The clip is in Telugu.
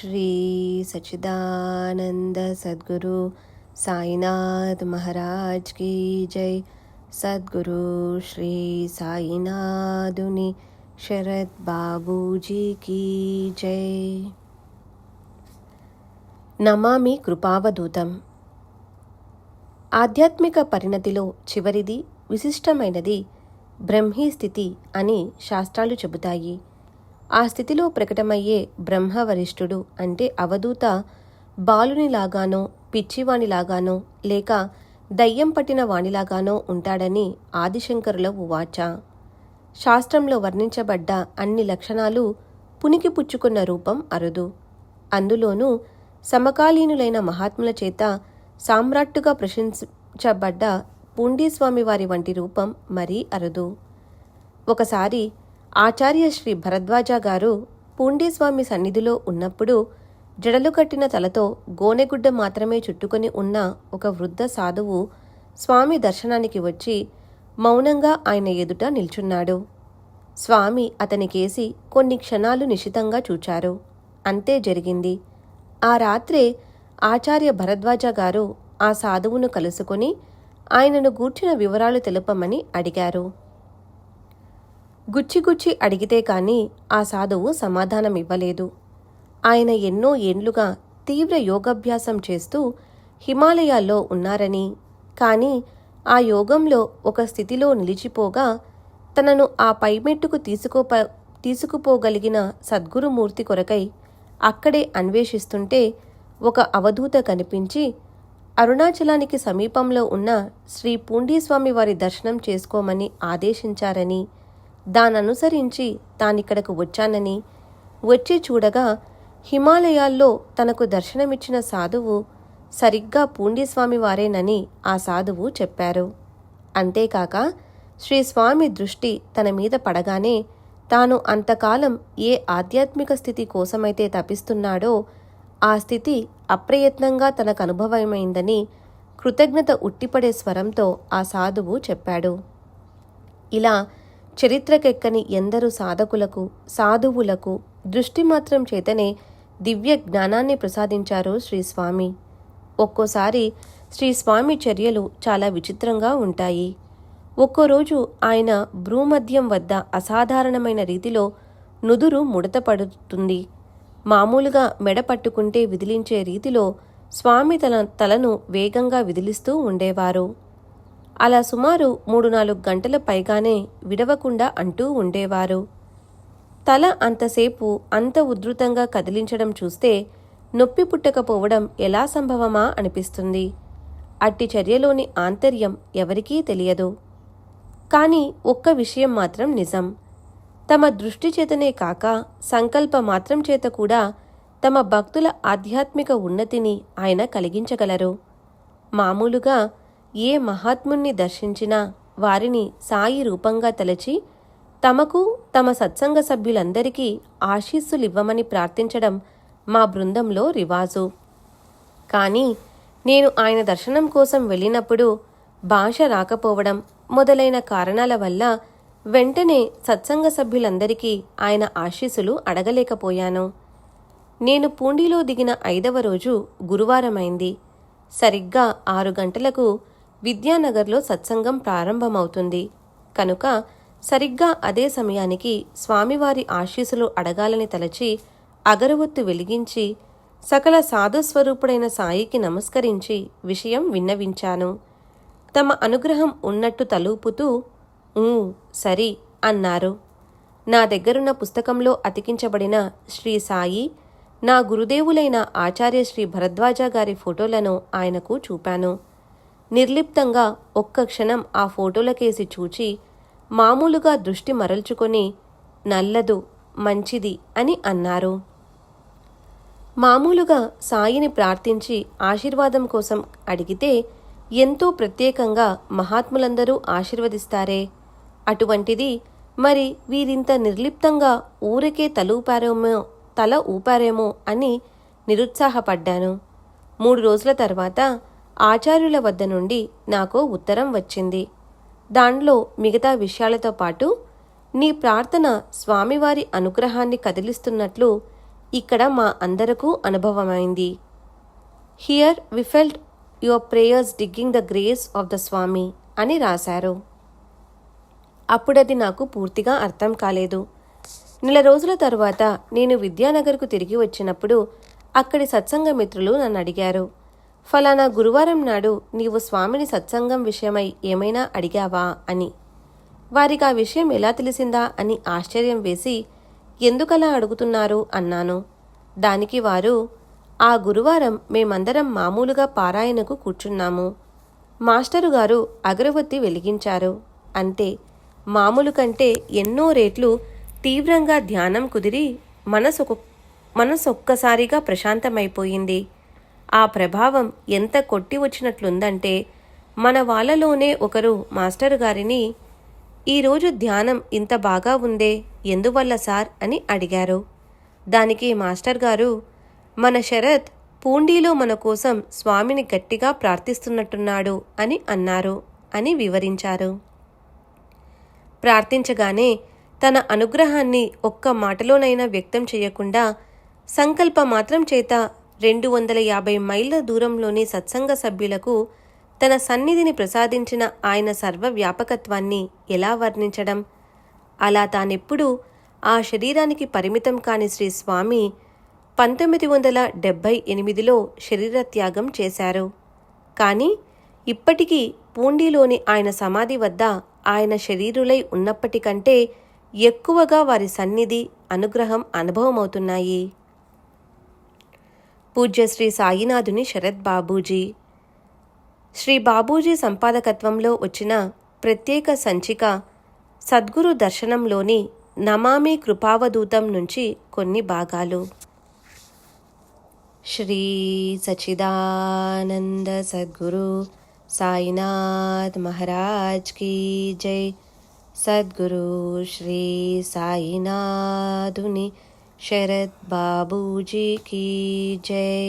శ్రీ సచిదానంద సద్గురు సాయినాథ్ మహారాజ్ కీ జై. సద్గురు శ్రీ సాయినాథుని శరత్ బాబూజీ కీ జై. నమామి కృపావధూతం. ఆధ్యాత్మిక పరిణతిలో చివరిది విశిష్టమైనది బ్రహ్మీ స్థితి అని శాస్త్రాలు చెబుతాయి. ఆ స్థితిలో ప్రకటమయ్యే బ్రహ్మవరిష్ఠుడు అంటే అవధూత బాలునిలాగానో పిచ్చివాణిలాగానో లేక దయ్యం పట్టిన వాణిలాగానో ఉంటాడని ఆదిశంకరుల ఉవాచ. శాస్త్రంలో వర్ణించబడ్డ అన్ని లక్షణాలు పునికి పుచ్చుకున్న రూపం అరుదు. అందులోనూ సమకాలీనులైన మహాత్ముల చేత సామ్రాట్టుగా ప్రశంసించబడ్డ పూండీస్వామి వారి వంటి రూపం మరీ అరుదు. ఒకసారి ఆచార్య శ్రీ భరద్వాజ గారు పూండీస్వామి సన్నిధిలో ఉన్నప్పుడు జడలు కట్టిన తలతో గోనెగుడ్డ మాత్రమే చుట్టుకొని ఉన్న ఒక వృద్ధ సాధువు స్వామి దర్శనానికి వచ్చి మౌనంగా ఆయన ఎదుట నిల్చున్నాడు. స్వామి అతనికేసి కొన్ని క్షణాలు నిశితంగా చూచారు. అంతే జరిగింది. ఆ రాత్రే ఆచార్య భరద్వాజ గారు ఆ సాధువును కలుసుకొని ఆయనను గూర్చిన వివరాలు తెలుపమని అడిగారు. గుచ్చిగుచ్చి అడిగితే కాని ఆ సాధువు సమాధానం ఇవ్వలేదు ఆయన ఎన్నో ఏండ్లుగా తీవ్ర యోగాభ్యాసం చేస్తూ హిమాలయాల్లో ఉన్నారని కానీ ఆ యోగంలో ఒక స్థితిలో నిలిచిపోగా తనను ఆ పైమెట్టుకు తీసుకోప తీసుకుపోగలిగిన సద్గురుమూర్తి కొరకై అక్కడే అన్వేషిస్తుంటే ఒక అవధూత కనిపించి అరుణాచలానికి సమీపంలో ఉన్న శ్రీ పూండీస్వామి వారి దర్శనం చేసుకోమని ఆదేశించారని దాననుసరించి తానిక్కడకు వచ్చానని. వచ్చి చూడగా హిమాలయాల్లో తనకు దర్శనమిచ్చిన సాధువు సరిగ్గా పూండీస్వామి వారేనని ఆ సాధువు చెప్పారు. అంతేకాక శ్రీ స్వామి దృష్టి తన మీద పడగానే తాను అంతకాలం ఏ ఆధ్యాత్మిక స్థితి కోసమైతే తపిస్తున్నాడో ఆ స్థితి అప్రయత్నంగా తనకు అనుభవమైందని కృతజ్ఞత ఉట్టిపడే స్వరంతో ఆ సాధువు చెప్పాడు. ఇలా చరిత్రకెక్కని ఎందరు సాధకులకు సాధువులకు దృష్టి మాత్రం చేతనే దివ్య జ్ఞానాన్ని ప్రసాదించారు శ్రీస్వామి ఒక్కోసారి శ్రీస్వామి చర్యలు చాలా విచిత్రంగా ఉంటాయి. ఒక్కోరోజు ఆయన భ్రూమధ్యం వద్ద అసాధారణమైన రీతిలో నుదురు ముడతపడుతుంది. మామూలుగా మెడ పట్టుకుంటే విదిలించే రీతిలో స్వామి తన తలను వేగంగా విదిలిస్తూ ఉండేవారు. అలా సుమారు మూడు నాలుగు గంటల పైగానే విడవకుండా అంటూ ఉండేవారు. తల అంతసేపు అంత ఉధృతంగా కదిలించడం చూస్తే నొప్పి పుట్టకపోవడం ఎలా సంభవమా అనిపిస్తుంది. అట్టి చర్యలోని ఆంతర్యం ఎవరికీ తెలియదు. కానీ ఒక్క విషయం మాత్రం నిజం. తమ దృష్టి చేతనే కాక సంకల్ప మాత్రం చేత కూడా తమ భక్తుల ఆధ్యాత్మిక ఉన్నతిని ఆయన కలిగించగలరు. మామూలుగా ఏ మహాత్ముణ్ణి దర్శించినా వారిని సాయి రూపంగా తలచి తమకు తమ సత్సంగ సభ్యులందరికీ ఆశీస్సులివ్వమని ప్రార్థించడం మా బృందంలో రివాజు. కానీ నేను ఆయన దర్శనం కోసం వెళ్ళినప్పుడు భాష రాకపోవడం మొదలైన కారణాల వల్ల వెంటనే సత్సంగ సభ్యులందరికీ ఆయన ఆశీస్సులు అడగలేకపోయాను. నేను పూండిలో దిగిన ఐదవ రోజు గురువారమైంది. సరిగ్గా ఆరు గంటలకు విద్యానగర్లో సత్సంగం ప్రారంభమవుతుంది. కనుక సరిగ్గా అదే సమయానికి స్వామివారి ఆశీస్సులు అడగాలని తలచి అగరవత్తు వెలిగించి సకల సాధుస్వరూపుడైన సాయికి నమస్కరించి విషయం విన్నవించాను. తమ అనుగ్రహం ఉన్నట్టు తలూపుతూ ఊ సరి అన్నారు. నా దగ్గరున్న పుస్తకంలో అతికించబడిన శ్రీ సాయి నా గురుదేవులైన ఆచార్య శ్రీ భరద్వాజ గారి ఫోటోలను ఆయనకు చూపాను. నిర్లిప్తంగా ఒక్క క్షణం ఆ ఫోటోలకేసి చూచి మామూలుగా దృష్టి మరల్చుకొని నల్లదు మంచిది అని అన్నారు. మామూలుగా సాయిని ప్రార్థించి ఆశీర్వాదం కోసం అడిగితే ఎంతో ప్రత్యేకంగా మహాత్ములందరూ ఆశీర్వదిస్తారే? అటువంటిది మరి వీరింత నిర్లిప్తంగా ఊరికే తలూపారేమో తల ఊపారేమో అని నిరుత్సాహపడ్డాను. మూడు రోజుల తర్వాత ఆచార్యుల వద్ద నుండి నాకు ఉత్తరం వచ్చింది. దానిలో మిగతా విషయాలతో పాటు నీ ప్రార్థన స్వామివారి అనుగ్రహాన్ని కదిలిస్తున్నట్లు ఇక్కడ మా అందరకు అనుభవమైంది. Here we felt your prayers digging the grace of the Swami అని రాశారు. అప్పుడది నాకు పూర్తిగా అర్థం కాలేదు. నెల రోజుల తరువాత నేను విద్యానగర్కు తిరిగి వచ్చినప్పుడు అక్కడి సత్సంగ మిత్రులు నన్ను అడిగారు. ఫలానా గురువారం నాడు నీవు స్వామిని సత్సంగం విషయమై ఏమైనా అడిగావా అని. వారికి ఆ విషయం ఎలా తెలిసిందా అని ఆశ్చర్యం వేసి ఎందుకలా అడుగుతున్నారు? అన్నాను. దానికి వారు ఆ గురువారం మేమందరం మామూలుగా పారాయణకు కూర్చున్నాము. మాస్టరు గారు అగరవత్తి వెలిగించారు. అంతే. మామూలు కంటే ఎన్నో రేట్లు తీవ్రంగా ధ్యానం కుదిరి మనసొక మనసొక్కసారిగా ప్రశాంతమైపోయింది. ఆ ప్రభావం ఎంత కొట్టి వచ్చినట్లుందంటే మన వాళ్ళలోనే ఒకరు మాస్టర్ గారిని ఈరోజు ధ్యానం ఇంత బాగా ఉందే ఎందువల్ల సార్? అని అడిగారు. దానికి మాస్టర్ గారు మన శరత్ పూండీలో మన కోసం స్వామిని గట్టిగా ప్రార్థిస్తున్నట్టున్నాడు అని అన్నారు అని వివరించారు. ప్రార్థించగానే తన అనుగ్రహాన్ని ఒక్క మాటలోనైనా వ్యక్తం చేయకుండా సంకల్ప మాత్రం చేత రెండు వందల యాభై మైళ్ళ దూరంలోని సత్సంగ సభ్యులకు తన సన్నిధిని ప్రసాదించిన ఆయన సర్వవ్యాపకత్వాన్ని ఎలా వర్ణించడం? అలా తానెప్పుడూ ఆ శరీరానికి పరిమితం కాని శ్రీ స్వామి పంతొమ్మిది వందల డెబ్భై ఎనిమిదిలో శరీరత్యాగం చేశారు. కానీ ఇప్పటికీ పూండిలోని ఆయన సమాధి వద్ద ఆయన శరీరులై ఉన్నప్పటికంటే ఎక్కువగా వారి సన్నిధి అనుగ్రహం అనుభవమవుతున్నాయి. పూజ్య శ్రీ సాయినాథుని శరత్ బాబూజీ. శ్రీ బాబూజీ సంపాదకత్వంలో వచ్చిన ప్రత్యేక సంచిక సద్గురు దర్శనంలోని నమామి కృపావదూతం నుంచి కొన్ని భాగాలు. శ్రీ సచిదానంద సద్గురు సాయినాథ్ మహారాజ్ కీ జై. సద్గురు శ్రీ సాయినాథుని శరత్ బాబూజీ కీ జై